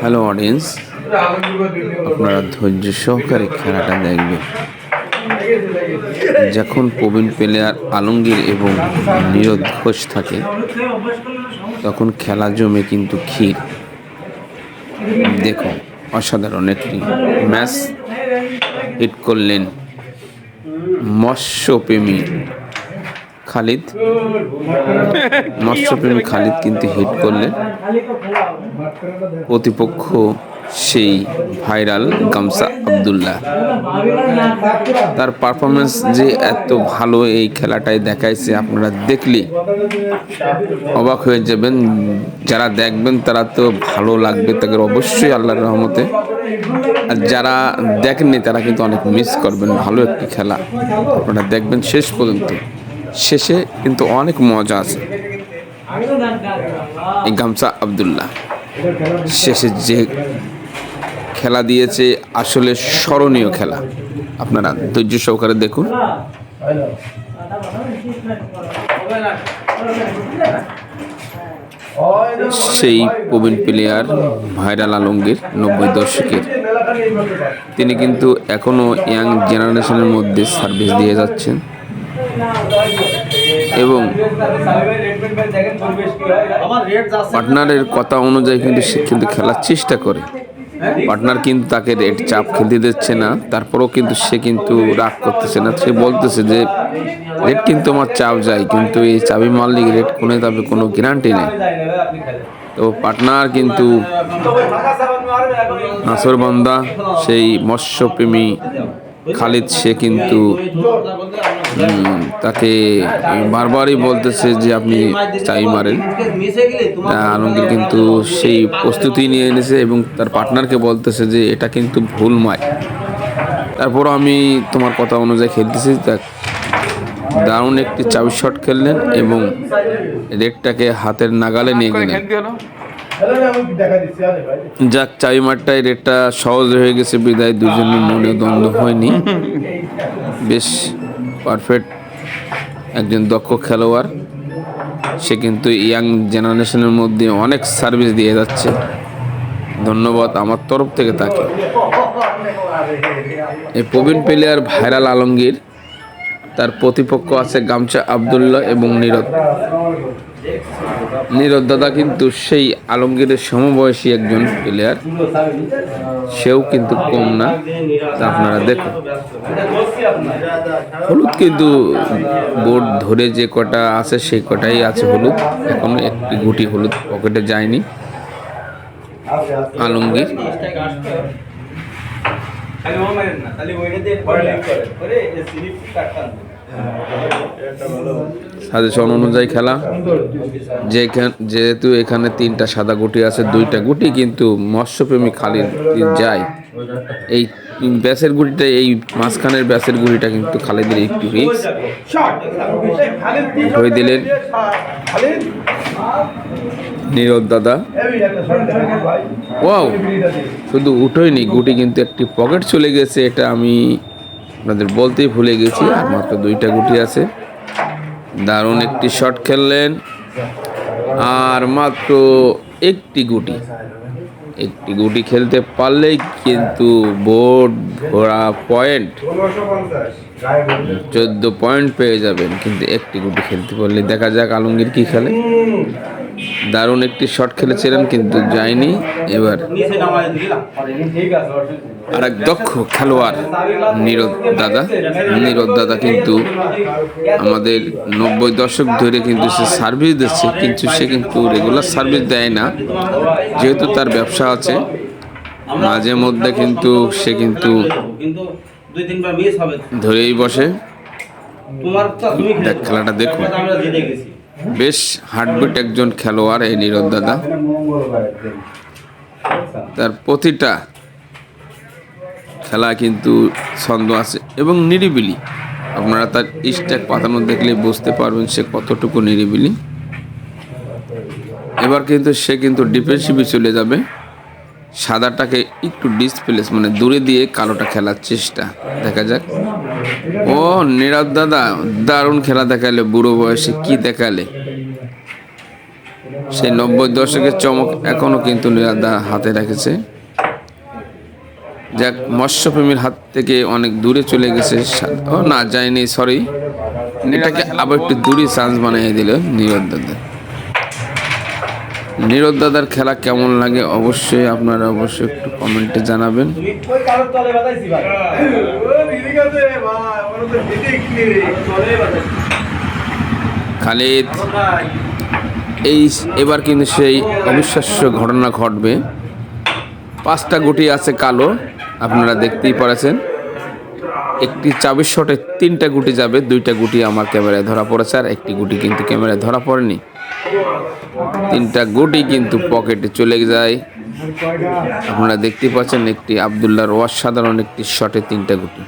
Hello audience আপনারা ধৈর্য সহকারে খেলাটা দেখবেন। যখন প্রবীণ প্লেয়ার আলমগীর এবং নীরদ ঘোষ থাকে, তখন খেলা জমে কিন্তু ক্ষীর। দেখো অসাধারণ একটি ম্যাচ হিট করলেন মৎস্যপ্রেমী খালিদ। মৎস্যপ্রেমী খালিদ কিন্তু হিট করলেন। প্রতিপক্ষ সেই ভাইরাল গামসা আবদুল্লাহ। তার পারফরমেন্স যে এত ভালো এই খেলাটায় দেখাইছে, আপনারা দেখলে অবাক হয়ে যাবেন। যারা দেখবেন, তারা তো ভালো লাগবে তাদের অবশ্যই আল্লাহর রহমতে। আর যারা দেখেননি, তারা কিন্তু অনেক মিস করবেন। ভালো একটি খেলা আপনারা দেখবেন শেষ পর্যন্ত। শেষে কিন্তু অনেক মজা আছে। এই গামসা আবদুল্লাহ। শেষে যে খেলা দিয়েছে, আসলে স্মরণীয় খেলা। আপনারা ধৈর্য সহকারে দেখুন। সেই প্রবীণ প্লেয়ার ভাইরাল আলমগীর, নব্বই দশকের। তিনি কিন্তু এখনও ইয়াং জেনারেশনের মধ্যে সার্ভিস দিয়ে যাচ্ছেন। এবং পার্টনারের কথা অনুযায়ী কিন্তু সে কিন্তু খেলার চেষ্টা করে। পার্টনার কিন্তু তাকে রেড চাপ খেলতে দিচ্ছে না, তারপরেও কিন্তু সে কিন্তু রাগ করতেছে না। সে বলতেছে যে, রেড কিন্তু আমার চাপ যায়, কিন্তু এই চাবি মারলে রেড কোনে যাবে কোনো গ্যারান্টি নেই? তো পার্টনার কিন্তু নাসর বান্দা, সেই মৎস্যপ্রেমী খালিদ সে কিন্তু তাকে বারবারই বলতেছে যে আপনি চাই মারেন। আলমগীর কিন্তু সেই প্রস্তুতি নিয়ে এনেছে এবং তার পার্টনারকে বলতেছে যে এটা কিন্তু ভুল মায়। তারপরও আমি তোমার কথা অনুযায়ী খেলতেছি। তা দারুণ একটি চাবি শট খেললেন এবং রেডটাকে হাতের নাগালে নিয়ে গেলেন। যাক চাবি মারটাই রেটটা সহজ হয়ে গেছে বিদায়, দুজনের মনে দ্বন্দ্ব হয়নি। বেশ পারফেক্ট একজন দক্ষ খেলোয়াড়, সে কিন্তু ইয়াং জেনারেশনের মধ্যে অনেক সার্ভিস দিয়ে যাচ্ছে। ধন্যবাদ আমার তরফ থেকে তাকে। এই প্রবীণ প্লেয়ার ভাইরাল আলমগীর, তার প্রতিপক্ষ আছে গামছা আবদুল্লাহ এবং নীরদ। নীরদ দাদা কিন্তু সেই আলমগীরের সমবয়সী একজন প্লেয়ার সেও কিন্তু কম না, তা আপনারা দেখুন। হলুদ কিন্তু বোর্ড ধরে যে কটা আছে, সেই কটাই আছে হলুদ। এখনও একটি গুটি হলুদ পকেটে যায়নি। আলমগীর। সাজেশন অনুযায়ী খেলা। যেহেতু এখানে তিনটা সাদা গুটি আছে, দুইটা গুটি কিন্তু মৎস্যপ্রেমী খালিদ যায়। এই ব্যাসের গুটিটা এই মাঝখানের ব্যাসের গুটিটা কিন্তু খালিদের একটু রিক্স ধরে দিলেন নীরদ দাদা। ওয়াও, শুধু উঠোয়নি গুটি কিন্তু একটি পকেট চলে গেছে, এটা আমি আপনাদের বলতেই ভুলে গেছি আর মাত্র দুইটা গুটি আছে। দারুণ একটি শট খেললেন। আর মাত্র একটি গুটি। একটি গুটি খেলতে পারলেই কিন্তু বোর্ড ভরা পয়েন্ট চোদ্দ পয়েন্ট পেয়ে যাবেন। কিন্তু একটি গুটি খেলতে পারলে দেখা যাক আলমগীর কি খেলে। দারুণ একটি শট খেলেছিলেন কিন্তু যায়নি। এবার আর এক দক্ষ খেলোয়াড় নীরদ দাদা। নীরদ দাদা কিন্তু আমাদের নব্বই দশক ধরে কিন্তু সে সার্ভিস দিচ্ছে কিন্তু সে কিন্তু রেগুলার সার্ভিস দেয় না। যেহেতু তার ব্যবসা আছে মাঝে মধ্যে কিন্তু সে কিন্তু ধরেই বসে। তোমার খেলাটা দেখুন জিতে গেছি। বেশ হার্টবিট একজন খেলোয়াড়, এই নীরদ দাদা। তার প্রতিটা খেলা কিন্তু ছন্দ আছে এবং নিরিবিলি। আপনারা তার স্ট্যাক পাতানো দেখলে বুঝতে পারবেন সে কতটুকু নিরিবিলি। এবার কিন্তু সে কিন্তু ডিফেন্সিভে চলে যাবে। সাদাটাকে একটু ডিসপ্লেস মানে দূরে দিয়ে কালোটা খেলার চেষ্টা। দেখা যাক। ও, নীরব দাদা, দারুণ খেলা দেখালে, বুড়ো বয়সে কি দেখালে? সেই নব্বই দশকের চমক এখনও কিন্তু নিরাদা হাতে রেখেছে। যাক, মৎস্যপ্রেমীর হাত থেকে অনেক দূরে চলে গেছে। ও না, যায়নি সরি এটাকে আবার একটু দূরে চান্স বানিয়ে দিল নীরদ দাদা। নীরদ দাদার খেলা কেমন লাগে অবশ্যই আপনারা অবশ্যই একটু কমেন্টে জানাবেন। খালিদ, এই এবার কিন্তু সেই অবিশ্বাস্য ঘটনা ঘটবে। পাঁচটা গুটি আছে কালো, আপনারা দেখতেই পারেছেন। একটি চাবির শটে তিনটা গুটি যাবে, দুইটা গুটি আমার ক্যামেরায় ধরা পড়েছে, আর একটি গুটি কিন্তু ক্যামেরায় ধরা পড়েনি। তিনটা গুটি কিন্তু পকেটে চলে যায়। আপনারা দেখতেই পাচ্ছেন একটি আবদুল্লাহর অসাধারণ একটি শটে তিনটা গুটি।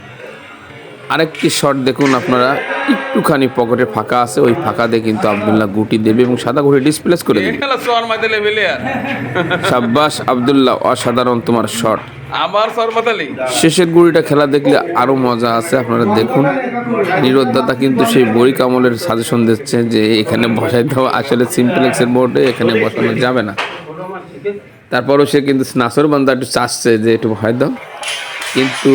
আরেকটি শট দেখুন আপনারা একটুখানি পকেটে ফাঁকা আছে ওই ফাঁকা দিয়ে কিন্তু আবদুল্লাহ গুটি দেবে এবং সাদা গুটি ডিসপ্লেস করে দেবে। সাব্বাস আবদুল্লাহ অসাধারণ তোমার শট। আবার সোয়ার মাতালি শেষের গুড়িটা খেলা দেখলে আরও মজা আছে, আপনারা দেখুন। নীরদ দাদা কিন্তু সেই বড়ি কামলের সাজেশন দিচ্ছে যে এখানে বসাই দেওয়া, আসলে সিম্পলেক্সের বোর্ডে এখানে বসানো যাবে না। তারপরও সে কিন্তু নাসর বান্দা একটু চাচ্ছে যে একটু ভয় দাও। কিন্তু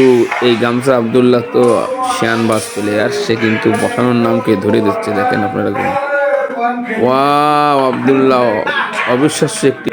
এই গামছা আবদুল্লাহ তো শিয়ানবাজ প্লেয়ার সে কিন্তু বসানোর নামকে ধরে দিচ্ছে, দেখেন আপনারা ওয়াও, আবদুল্লাহ, অবিশ্বাস্য একটি